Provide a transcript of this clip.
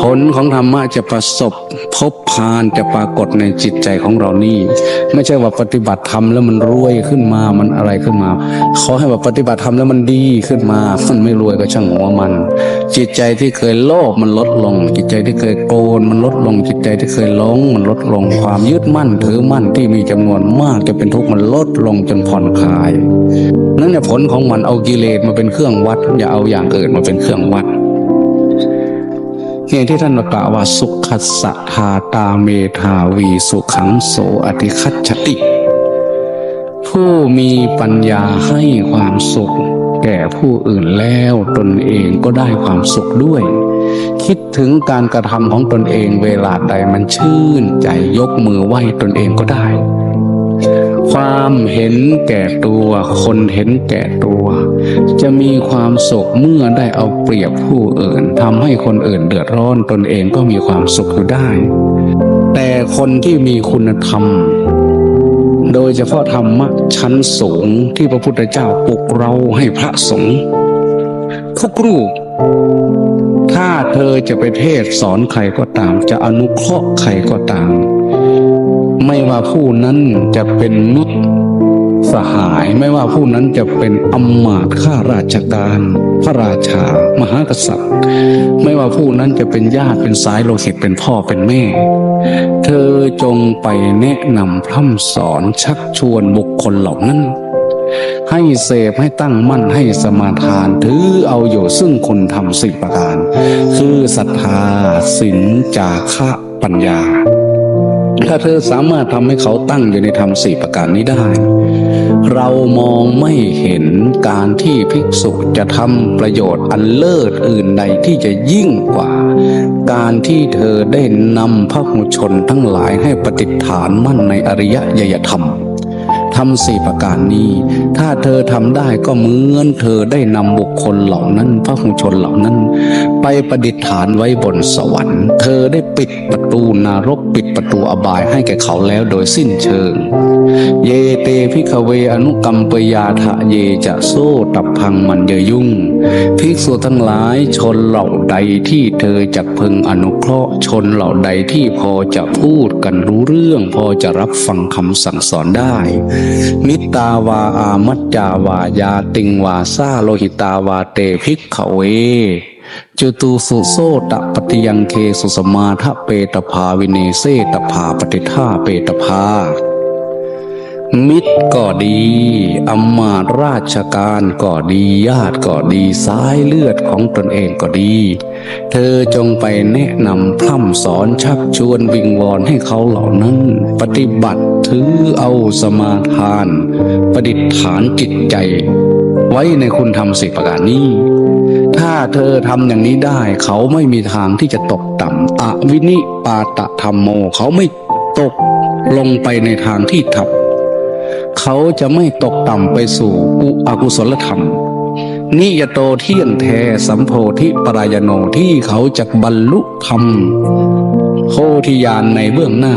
ผลของธรรมะจะประสบพบพานจะปรากฏในจิตใจของเรานี่ ไม่ใช่ว่าปฏิบัติธรรมแล้วมันรวยขึ้นมามันอะไรขึ้นมา ขอให้ว่าปฏิบัติธรรมแล้วมันดีขึ้นมามันไม่รวยก็ช่างหัวมัน จิตใจที่เคยโลภมันลดลง จิตใจที่เคยโกรธมันลดลง จิตใจที่เคยหลงมันลดลงความยึดมั่นถือมั่นที่มีจำนวนมากจะเป็นทุกข์มันลดลงจนผ่อนคลาย นั่นแหละผลของมันเอากิเลสมาเป็นเครื่องวัด อย่าเอาอย่างอื่นมาเป็นเครื่องวัด เหตุที่ท่านกล่าวว่าสุขัสสะทาตาเมธาวีสุขังโสอติคัจฉติ ผู้มีปัญญาให้ความสุข แก่ผู้อื่นแล้วตนเองก็ได้ความสุขด้วย คิดถึงการกระทำของตนเองเวลาใดมันชื่นใจยกมือไหว้ตนเองก็ได้ ความเห็นแก่ตัว คนเห็นแก่ตัว จะมีความสุขเมื่อได้เอาเปรียบผู้อื่นทำให้คนอื่นเดือดร้อนตนเองก็มีความสุขอยู่ได้ แต่คนที่มีคุณธรรม โดยเฉพาะธรรมะชั้นสูงที่พระพุทธเจ้าปลุกเราให้พระสงฆ์ทุกรูปถ้าเธอจะไปเทศสอนใครก็ตาม จะอนุเคราะห์ใครก็ตาม ไม่ว่าผู้นั้นจะเป็นมิตรสหายไม่ว่าผู้นั้นจะเป็นอำมาตย์ข้าราชการ พระราชา มหากษัตริย์ ไม่ว่าผู้นั้นจะเป็นญาติเป็นสายโลหิตเป็นพ่อเป็นแม่ เธอจงไปแนะนำพร่ำสอนชักชวนบุคคลเหล่านั้น ให้เสพให้ตั้งมั่นให้สมาทานถือเอาอยู่ซึ่งคุณทำสี่ประการ คือศรัทธาศีลจาคะปัญญา ถ้าเธอสามารถทำให้เขาตั้งอยู่ในธรรมสี่ประการนี้ได้ เรามองไม่เห็นการที่ภิกษุจะทำประโยชน์อันเลิศอื่นใดที่จะยิ่งกว่า การที่เธอได้นำพระมุชนทั้งหลายให้ปฏิฐานมั่นในอริยยยธรรม ทำสี่ประการนี้ ถ้าเธอทำได้ก็เหมือนเธอได้นำบุคคลเหล่านั้นพระหุชนเหล่านั้น ไปประดิษฐานไว้บนสวรรค์ เธอได้ปิดประตูนรกปิดประตูอบายให้แก่เขาแล้วโดยสิ้นเชิง เยเตพิกเวอนุกรรมปยาทะเยจะโซตับพังมันเยยุ่งภิกษุทั้งหลายชนเหล่าใดที่เธอจะพึงอนุเคราะห์ชนเหล่าใดที่พอจะพูดกันรู้เรื่อง พอจะรับฟังคำสั่งสอนได้มิตตาวาอามัจจาวายาติงวาซาโลหิตาวาเตภิกขเวจุตูสุโซตะปฏิยังเคสุสมาทะเปตภาวิเนเซตภาปฏิท่าเปตภามิตรก็ดีอำมาราชการก็ดีญาติก็ดีสายเลือดของตนเองก็ดี เธอจงไปแนะนำพร่ำสอนชักชวนวิงวอนให้เขาเหล่านั้น ปฏิบัติถือเอาสมาทาน ประดิษฐานจิตใจ ไว้ในคุณธรรมสิประการนี้ ถ้าเธอทำอย่างนี้ได้ เขาไม่มีทางที่จะตกต่ำอวินิปาตธรรมโม เขาไม่ตกลงไปในทางที่ทับเขาจะไม่ตกต่ำไปสู่อุอกุศลธรรม นิยโตเที่ยงแท้สัมโพธิปรายโนที่เขาจะบรรลุธรรมโคธิยานในเบื้องหน้า